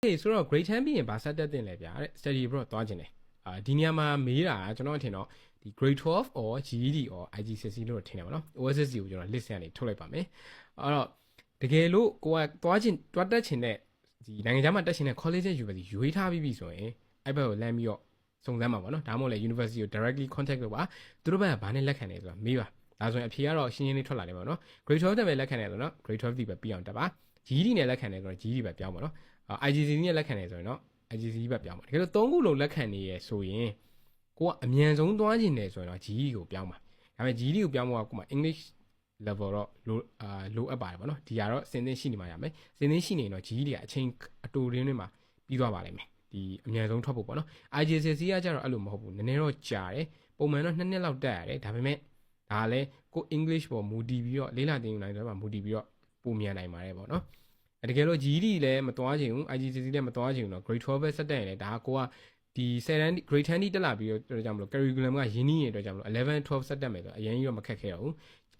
Okay ဆိုတော့ grade 10ပြီးရင်ဗာဆက်တက်တင်လဲဗျာတဲ့ study abroad သွားခြင်းတယ်အာဒီနေရာမှာမေးတာကကျွန်တော်ထင်တော့ဒီ grade 12 or GED or IGCSE လို့ထင်တယ်ပါနော် OSSC ကိုကျွန်တော် list ကနေထုတ်လိုက်ပါမယ်အဲ့တော့တကယ်လို့ကိုကသွားခြင်းတွားတက်ခြင်းတဲ့ဒီနိုင်ငံခြားမှာတက်ခြင်းတဲ့ college နဲ့ university ရွေးထားပြီးပြီဆိုရင်အဲ့ဘက်ကိုလမ်းပြီးတော့စုံစမ်းပါပါနော်ဒါမှမဟုတ်လေ university ကို directly contact လုပ်ပါသူတို့ဘက်ကဘာနဲ့လက်ခံနေဆိုတာမေးပါဒါဆိုရင်အဖြေကတော့ရှင်းရှင်းလေးထွက်လာတယ်ပေါ့နော် grade 12တက်ပဲလက်ခံတယ်ဆိုတော့ grade 12ဒီပဲပြီးအောင်တက်ပါ GED နဲ့လက်ခံတယ်ဆိုတော့ GED ပဲပြောင်းပါနော်အာ IGC နဲ့လက်ခံတယ်ဆိုရင်တော့ IGC ပဲပြောင်းပါတကယ်လို့သုံးခုလုံးလက်ခံနေရဆိုရင်ကိုကအမြန်ဆုံးသွားကျင်တယ်ဆိုရင်တော့ GED ကိုပြောင်းပါဒါပေမဲ့ GED ကိုပြောင်းဖို့ကကိုမှ English level တော့လိုအာလိုအပ်ပါတယ်ပေါ့နော်ဒီကတော့စင်သင်ရှိနေမှာရမယ်စင်သင်ရှိနေရင်တော့ GED ကအချိန်အတူရင်းတွေမှာပြီးသွားပါလိမ့်မယ်ဒီအမြန်ဆုံးထွက်ဖို့ပေါ့နော် IGCSE ကကြတော့အဲ့လိုမဟုတ်ဘူးနည်းနည်းတော့ကြာတယ်ပုံမှန်တော့နှစ်နှစ်လောက်တက်ရတယ်ဒါပေမဲ့ဒါလည်းကို English ပေါ်မူတည်ပြီးတော့လေးလာတင်ယူနိုင်တယ်မှာမူတည်ပြီးတော့ ပုံမြန်နိုင်ပါတယ်ပေါ့နော် အဲတကယ်လို့ GED လည်းမသွားချင်ဘူး IGCSE လည်းမသွားချင်ဘူးเนาะ grade 12ပဲဆက်တက်ရင်လည်းဒါကကိုကဒီ7တန်း grade 10တိတက်လာပြီးတော့ကြောင့်မလို့ curriculum ကရင်းနှီးရတဲ့အတွက်ကြောင့်မလို့11 12ဆက်တက်မယ်ဆိုအရင်ကြီးတော့မခက်ခဲတော့ဘူး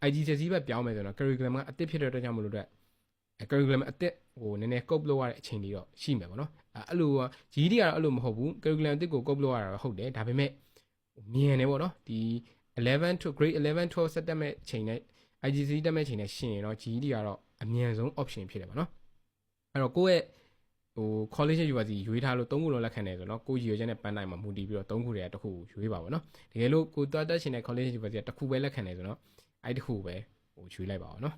IGCSE ပဲပြောင်းမယ်ဆိုတော့ curriculum ကအသစ်ဖြစ်တဲ့အတွက်ကြောင့်မလို့အတွက်အဲ curriculum အသစ်ဟိုနည်းနည်း cope လုပ်ရတဲ့အချိန်တွေတော့ရှိမယ်ပေါ့နော်အဲအဲ့လို GED ကတော့အဲ့လိုမဟုတ်ဘူး curriculum အသစ်ကို cope လုပ်ရတာတော့ဟုတ်တယ်ဒါပေမဲ့မြန်တယ်ပေါ့နော်ဒီ11 to grade 11 12ဆက်တက်မဲ့ချိန်နဲ့ IGCSE တက်မဲ့ချိန်နဲ့ရှင်ရင်တော့ GED ကတော့အမြန်ဆုံး option ဖြစ်တယ်ပေါ့နော်အဲ့တော့ကိုယ့်ရဲ့ဟို college university ရွေးထားလို့၃ခုလုံးလက်ခံတယ်ဆိုတော့ကိုယ့်ရည်ရွယ်ချက်နဲ့ပန်းတိုင်းမှာမူတည်ပြီးတော့၃ခုတည်းတစ်ခုကိုရွေးပါပါနော်တကယ်လို့ကိုသွားတက်ရှင်တဲ့ college university ကတစ်ခုပဲလက်ခံတယ်ဆိုတော့အဲ့တစ်ခုပဲဟိုရွေးလိုက်ပါအောင်နော်